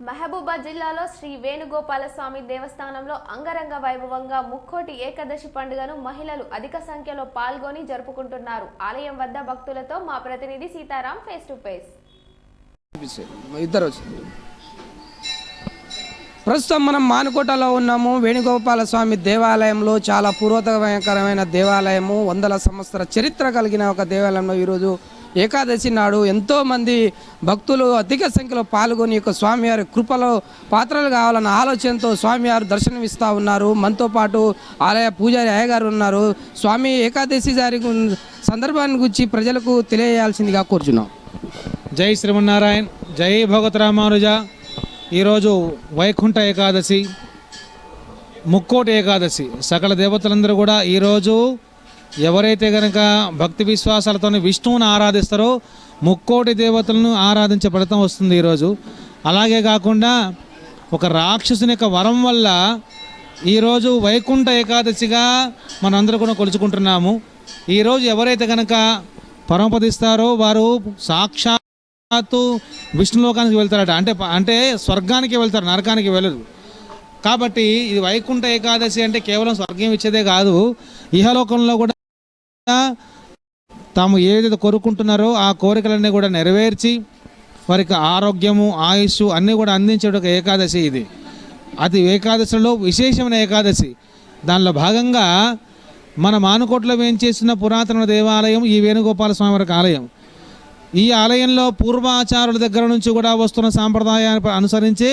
మహబూబాద్ జిల్లాలో శ్రీ వేణుగోపాలస్వామి దేవస్థానంలో అంగరంగ వైభవంగా ముక్కోటి ఏకాదశి పండుగను మహిళలు అధిక సంఖ్యలో పాల్గొని జరుపుకుంటున్నారు. ఆలయం వద్ద భక్తులతో మా ప్రతినిధి సీతారాం ఫేస్ టు ఫేస్. ఇద్దరు ప్రస్తుతం మనం మానుకోటలో ఉన్నాము. వేణుగోపాల స్వామి దేవాలయంలో చాలా పురోతకరమైన దేవాలయము వందల సంవత్సర చరిత్ర కలిగిన ఒక దేవాలయంలో ఈరోజు ఏకాదశి నాడు ఎంతోమంది భక్తులు అధిక సంఖ్యలో పాల్గొని యొక్క స్వామివారి కృపలో పాత్రలు కావాలన్న ఆలోచనతో స్వామివారు దర్శనమిస్తూ ఉన్నారు. మనతో పాటు ఆలయ పూజారి అయ్యగారు ఉన్నారు. స్వామి ఏకాదశి జారి సందర్భాన్ని గురించి ప్రజలకు తెలియజేయాల్సిందిగా కోరుచున్నాం. జై శ్రీమన్నారాయణ జై భగవత్ రామానుజ. ఈరోజు వైకుంఠ ఏకాదశి ముక్కోటి ఏకాదశి. సకల దేవతలందరూ కూడా ఈరోజు ఎవరైతే కనుక భక్తి విశ్వాసాలతో విష్ణువుని ఆరాధిస్తారో ముక్కోటి దేవతలను ఆరాధించే ఫలితం వస్తుంది ఈరోజు. అలాగే కాకుండా ఒక రాక్షసుని యొక్క వరం వల్ల ఈరోజు వైకుంఠ ఏకాదశిగా మనందరూ కూడా కొలుచుకుంటున్నాము. ఈరోజు ఎవరైతే కనుక పరమపదిస్తారో వారు సాక్షాత్తు విష్ణులోకానికి వెళ్తారట. అంటే అంటే స్వర్గానికి వెళ్తారు నరకానికి వెళ్ళరు. కాబట్టి ఇది వైకుంఠ ఏకాదశి అంటే కేవలం స్వర్గం ఇచ్చేదే కాదు. ఇహలోకంలో కూడా తాము ఏదైతే కోరుకుంటున్నారో ఆ కోరికలన్నీ కూడా నెరవేర్చి వారికి ఆరోగ్యము ఆయుష్ అన్నీ కూడా అందించే ఒక ఏకాదశి ఇది. అది ఏకాదశిలో విశేషమైన ఏకాదశి. దానిలో భాగంగా మన మానుకోట్లో వేయించేసిన పురాతన దేవాలయం ఈ వేణుగోపాల స్వామి వారికి ఆలయం. ఈ ఆలయంలో పూర్వాచారుల దగ్గర నుంచి కూడా వస్తున్న సాంప్రదాయాన్ని అనుసరించి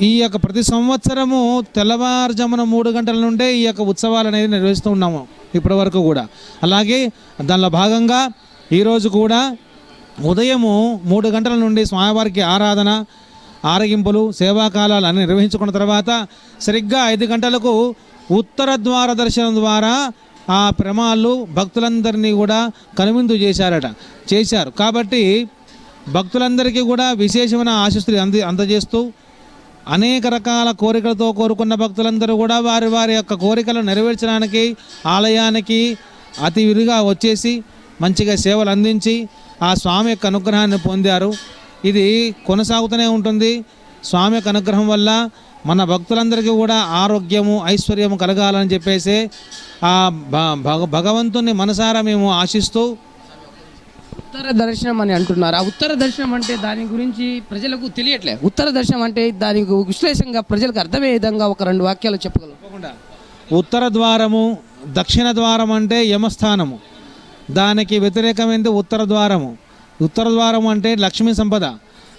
ఈ యొక్క ప్రతి సంవత్సరము తెల్లవారుజామున మూడు గంటల నుండే ఈ యొక్క ఉత్సవాలు అనేది నిర్వహిస్తూ ఉన్నాము ఇప్పటి వరకు కూడా. అలాగే దానిలో భాగంగా ఈరోజు కూడా ఉదయము మూడు గంటల నుండి స్వామివారికి ఆరాధన ఆరగింపులు సేవాకాలాలు అన్ని నిర్వహించుకున్న తర్వాత సరిగ్గా ఐదు గంటలకు ఉత్తర ద్వార దర్శనం ద్వారా ఆ ప్రమాళ్ళు భక్తులందరినీ కూడా కనువిందు చేశారట చేశారు. కాబట్టి భక్తులందరికీ కూడా విశేషమైన ఆశస్సులు అంది అందజేస్తూ అనేక రకాల కోరికలతో కోరుకున్న భక్తులందరూ కూడా వారి వారి యొక్క కోరికలు నెరవేర్చడానికి ఆలయానికి అతి విరిగా వచ్చేసి మంచిగా సేవలు అందించి ఆ స్వామి యొక్క అనుగ్రహాన్ని పొందారు. ఇది కొనసాగుతూనే ఉంటుంది. స్వామి యొక్క అనుగ్రహం వల్ల మన భక్తులందరికీ కూడా ఆరోగ్యము ఐశ్వర్యము కలగాలని చెప్పేసి ఆ భ- భగ- భగవంతుని మనసారా మేము ఆశిస్తూ ఉత్తర దర్శనం అని అంటున్నారు. ఆ ఉత్తర దర్శనం అంటే దాని గురించి ప్రజలకు తెలియట్లే. ఉత్తర దర్శనం అంటే దానికి విశ్లేషంగా ప్రజలకు అర్థమయ్యే విధంగా ఒక రెండు వాక్యాలు చెప్పగలరు ఉత్తర ద్వారము దక్షిణ ద్వారం అంటే యమస్థానము. దానికి వ్యతిరేకమైనది ఉత్తర ద్వారము. ఉత్తర ద్వారం అంటే లక్ష్మీ సంపద.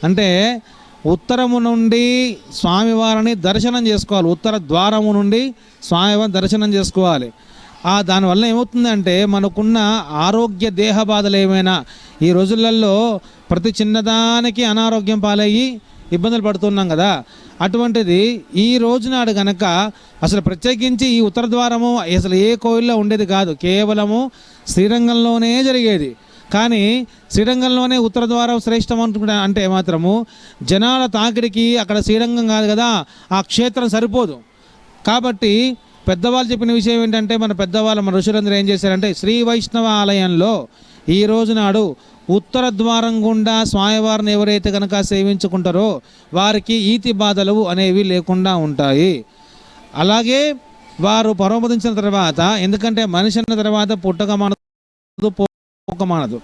అంటే ఉత్తరము నుండి స్వామివారిని దర్శనం చేసుకోవాలి. ఉత్తర ద్వారము నుండి స్వామివారిని దర్శనం చేసుకోవాలి. ఆ దానివల్ల ఏమవుతుందంటే మనకున్న ఆరోగ్య దేహ బాధలు ఏమైనా ఈ రోజులలో ప్రతి చిన్నదానికి అనారోగ్యం పాలయ్యి ఇబ్బందులు పడుతున్నాం కదా. అటువంటిది ఈ రోజు నాడు గనక అసలు ప్రత్యేకించి ఈ ఉత్తర ద్వారము అసలు ఏ కోయిల్లో ఉండేది కాదు. కేవలము శ్రీరంగంలోనే జరిగేది. కానీ శ్రీరంగంలోనే ఉత్తర ద్వారం శ్రేష్టం అనుకుంటా అంటే మాత్రము జనాల తాకిడికి అక్కడ శ్రీరంగం కాదు కదా ఆ క్షేత్రం సరిపోదు. కాబట్టి పెద్దవాళ్ళు చెప్పిన విషయం ఏంటంటే మన పెద్దవాళ్ళు మన ఋషులందరూ ఏం చేశారంటే శ్రీ వైష్ణవ ఆలయంలో ఈ రోజు నాడు ఉత్తర ద్వారం గుండా స్వామివారిని ఎవరైతే కనుక సేవించుకుంటారో వారికి ఈతి బాధలు అనేవి లేకుండా ఉంటాయి. అలాగే వారు పరమపదించిన తర్వాత ఎందుకంటే మనిషి అన్న తర్వాత పుట్టక మానదు పోక మానదు.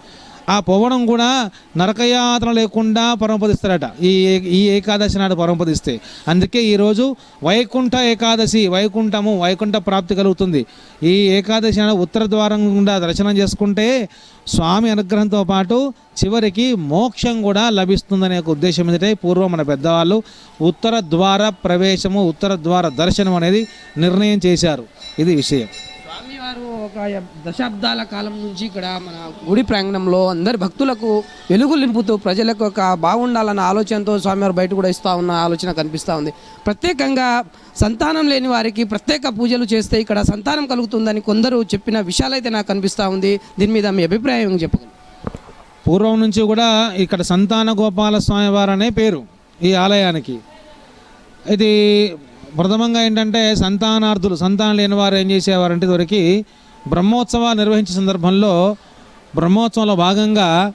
ఆ పోవడం కూడా నరకయాత్ర లేకుండా పరమపదిస్తారట. ఈ ఈ ఏకాదశి నాడు పరమపదిస్తే. అందుకే ఈరోజు వైకుంఠ ఏకాదశి వైకుంఠము వైకుంఠ ప్రాప్తి కలుగుతుంది. ఈ ఏకాదశి నాడు ఉత్తర ద్వారం గుండా దర్శనం చేసుకుంటే స్వామి అనుగ్రహంతో పాటు చివరికి మోక్షం కూడా లభిస్తుందనే ఒక ఉద్దేశం ఏంటంటే పూర్వం మన పెద్దవాళ్ళు ఉత్తర ద్వార ప్రవేశము ఉత్తర ద్వార దర్శనం అనేది నిర్ణయం చేశారు. ఇది విషయం. వారు ఒక దశాబ్దాల కాలం నుంచి ఇక్కడ మన గుడి ప్రాంగణంలో అందరి భక్తులకు వెలుగు నింపుతూ ప్రజలకు ఒక బాగుండాలన్న ఆలోచనతో స్వామివారు బయట కూడా ఇస్తూ ఉన్న ఆలోచన కనిపిస్తూ ఉంది. ప్రత్యేకంగా సంతానం లేని వారికి ప్రత్యేక పూజలు చేస్తే ఇక్కడ సంతానం కలుగుతుందని కొందరు చెప్పిన విషయాలైతే నాకు కనిపిస్తూ ఉంది. దీని మీద మీ అభిప్రాయం చెప్పగలను పూర్వం నుంచి కూడా ఇక్కడ సంతాన గోపాల స్వామివారు అనే పేరు ఈ ఆలయానికి. ఇది ప్రథమంగా ఏంటంటే సంతానార్థులు సంతానం లేని వారు ఏం చేసేవారంటే ఇదివరకు బ్రహ్మోత్సవాలు నిర్వహించే సందర్భంలో బ్రహ్మోత్సవంలో భాగంగా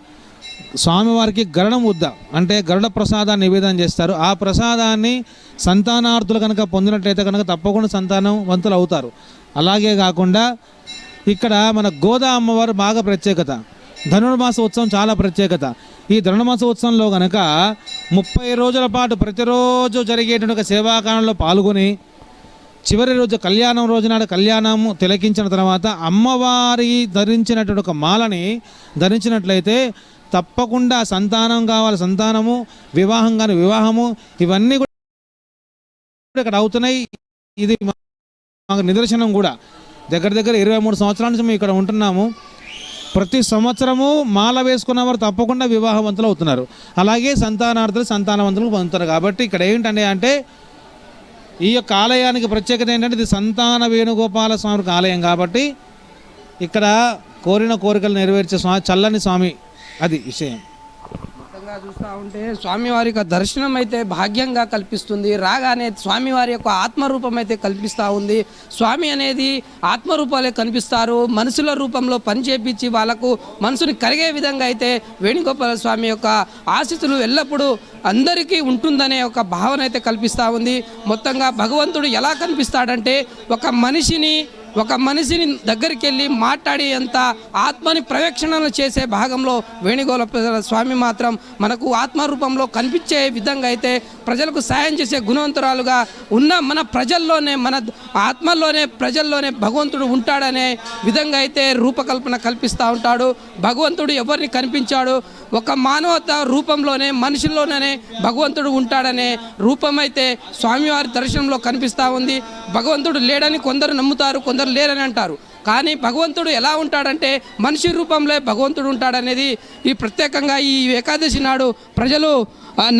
స్వామివారికి గరుడం ఉద్ద అంటే గరుడ ప్రసాదాన్ని నివేదన చేస్తారు. ఆ ప్రసాదాన్ని సంతానార్థులు కనుక పొందినట్లయితే కనుక తప్పకుండా సంతానం వంతులు అవుతారు. అలాగే కాకుండా ఇక్కడ మన గోదా అమ్మవారు బాగా ప్రత్యేకత. ధనుర్మాస ఉత్సవం చాలా ప్రత్యేకత. ఈ ధనుర్మాస ఉత్సవంలో కనుక ముప్పై రోజుల పాటు ప్రతిరోజు జరిగేటువంటి ఒక సేవాకాలంలో పాల్గొని చివరి రోజు కళ్యాణం రోజునాడు కళ్యాణము తిలకించిన తర్వాత అమ్మవారి ధరించినటువంటి ఒక మాలని ధరించినట్లయితే తప్పకుండా సంతానం కావాలి. సంతానము వివాహం కానీ వివాహము ఇవన్నీ కూడా ఇక్కడ అవుతున్నాయి. ఇది మా- మాకు నిదర్శనం కూడా. దగ్గర దగ్గర ఇరవై మూడు సంవత్సరాల నుంచి మేము ఇక్కడ ఉంటున్నాము. ప్రతి సంవత్సరము మాల వేసుకున్న వారు తప్పకుండా వివాహవంతులు అవుతున్నారు. అలాగే సంతానార్థులు సంతానవంతులు పొందుతారు. కాబట్టి ఇక్కడ ఏంటంటే అంటే ఈ యొక్క ఆలయానికి ప్రత్యేకత ఏంటంటే ఇది సంతాన వేణుగోపాల స్వామికి ఆలయం కాబట్టి ఇక్కడ కోరిన కోరికలు నెరవేర్చే స్వామి చల్లని స్వామి అది విషయం. మొత్తంగా చూస్తూ ఉంటే స్వామివారి యొక్క దర్శనం అయితే భాగ్యంగా కల్పిస్తుంది. రాగానే స్వామివారి యొక్క ఆత్మరూపం అయితే కల్పిస్తూ ఉంది. స్వామి అనేది ఆత్మరూపాలే కనిపిస్తారు. మనుషుల రూపంలో పని చేపించి వాళ్ళకు మనసుని కరిగే విధంగా అయితే వేణుగోపాల స్వామి యొక్క ఆశీస్సులు ఎల్లప్పుడూ అందరికీ ఉంటుందనే ఒక భావన అయితే కల్పిస్తూ ఉంది. మొత్తంగా భగవంతుడు ఎలా కనిపిస్తాడంటే ఒక మనిషిని ఒక మనిషిని దగ్గరికి వెళ్ళి మాట్లాడి అంత ఆత్మని ప్రవేక్షణలు చేసే భాగంలో వేణుగోపాల స్వామి మాత్రం మనకు ఆత్మరూపంలో కనిపించే విధంగా అయితే ప్రజలకు సాయం చేసే గుణవంతురాలుగా ఉన్న మన ప్రజల్లోనే మన ఆత్మల్లోనే ప్రజల్లోనే భగవంతుడు ఉంటాడనే విధంగా అయితే రూపకల్పన కల్పిస్తూ ఉంటాడు. భగవంతుడు ఎవరిని కనిపించాడు? ఒక మానవత రూపంలోనే మనుషుల్లోనే భగవంతుడు ఉంటాడనే రూపమైతే స్వామివారి దర్శనంలో కనిపిస్తూ ఉంది. భగవంతుడు లేడని కొందరు నమ్ముతారు కొందరు లేరని అంటారు. కానీ భగవంతుడు ఎలా ఉంటాడంటే మనిషి రూపంలో భగవంతుడు ఉంటాడనేది ఈ ప్రత్యేకంగా ఈ ఏకాదశి నాడు ప్రజలు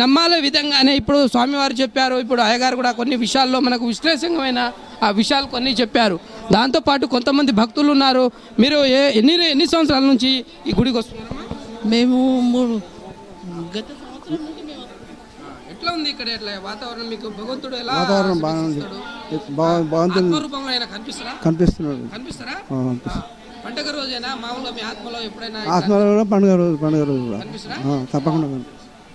నమ్మాలే విధంగానే ఇప్పుడు స్వామివారు చెప్పారు. ఇప్పుడు అయ్యగారు కూడా కొన్ని విషయాల్లో మనకు విశ్లేషణమైన ఆ విషయాలు కొన్ని చెప్పారు. దాంతోపాటు కొంతమంది భక్తులు ఉన్నారు. మీరు ఏ ఎన్ని ఎన్ని సంవత్సరాల నుంచి ఈ గుడికి వస్తున్నారు? మేము మూడు గత సంవత్సరం నుండి మేము ఎట్లా ఉంది ఇక్కడ ఎట్లా వాతావరణం? మీకు భగవంతుడు ఎలా వాతావరణం బాగానే ఉంది బాగా బాగుంటుంది ఆత్మరూపంలో ఆయన కనిపిస్తారా? కనిపిస్తున్నాడు. కనిపిస్తారా? ఆ, కనిపిస్తుంది. పండగ రోజైనా? మామూలుగా మీ ఆత్మలో ఎప్పుడైనా ఆత్మలో కూడా పండుగ రోజు పండుగ రోజు కూడా. తప్పకుండా.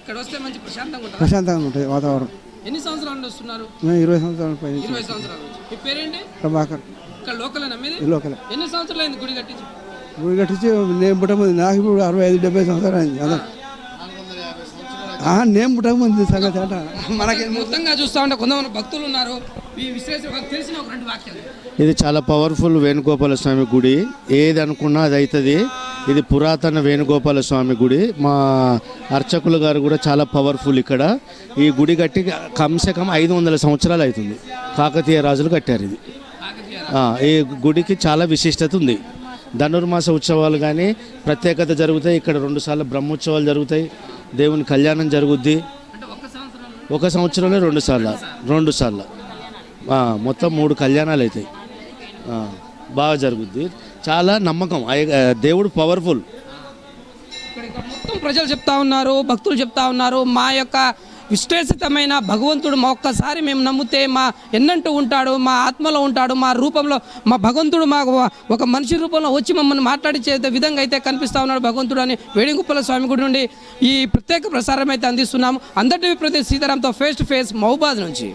ఇక్కడ వస్తే మంచి ప్రశాంతంగా ఉంటారు? ప్రశాంతంగా ఉంటుంది వాతావరణం. ఎన్ని సంవత్సరాల నుండి వస్తున్నారు? ఇరవై సంవత్సరాల పైన ఇరవై సంవత్సరాల మీ పేరేంటి? ప్రభాకర్. ఇక్కడ లోకల్ లోకలే. ఎన్ని సంవత్సరాలు అయింది గుడి కట్టించి? గుడి కట్టించి నేను పుట్టముందు నాకు ఇప్పుడు అరవై ఐదు డెబ్బై సంవత్సరాలు ఆ, నేను పుట్టకముందు సంగతి అంట. మనకి మొత్తంగా చూస్తా ఉంటే కొంతమంది భక్తులు ఉన్నారు. ఈ విశ్లేషణ వాళ్ళకి తెలిసిన ఒక రెండు వాక్యాలు. ఇది చాలా పవర్ఫుల్ వేణుగోపాల స్వామి గుడి. ఏది అనుకున్నా అది అవుతుంది ఇది పురాతన వేణుగోపాల స్వామి గుడి. మా అర్చకులు గారు కూడా చాలా పవర్ఫుల్ ఇక్కడ. ఈ గుడి కట్టి కమ్సే కమ్ ఐదు వందల సంవత్సరాలు అవుతుంది. కాకతీయ రాజులు కట్టారు ఇది. ఆ, ఈ గుడికి చాలా విశిష్టత ఉంది. ధనుర్మాస ఉత్సవాలు కానీ ప్రత్యేకత జరుగుతాయి. ఇక్కడ రెండుసార్లు బ్రహ్మోత్సవాలు జరుగుతాయి. దేవుని కళ్యాణం జరుగుద్ది. ఒక సంవత్సరంలో రెండు సార్లు. రెండు సార్లు. మొత్తం మూడు కళ్యాణాలు అవుతాయి బాగా జరుగుద్ది. చాలా నమ్మకం. దేవుడు పవర్ఫుల్ ప్రజలు చెప్తా ఉన్నారు భక్తులు చెప్తా ఉన్నారు మా యొక్క విశ్లేషితమైన భగవంతుడు మా ఒక్కసారి మేము నమ్మితే మా ఎన్నంటూ ఉంటాడు మా ఆత్మలో ఉంటాడు మా రూపంలో మా భగవంతుడు మా ఒక మనిషి రూపంలో వచ్చి మమ్మల్ని మాట్లాడించే విధంగా అయితే కనిపిస్తా ఉన్నాడు భగవంతుడు అని వేణుగుప్పల స్వామి గుడి నుండి ఈ ప్రత్యేక ప్రసారం అయితే అందిస్తున్నాము. అందరి ప్రతి సీతారాంతో ఫేస్ టు ఫేస్ మహబాద్ నుంచి.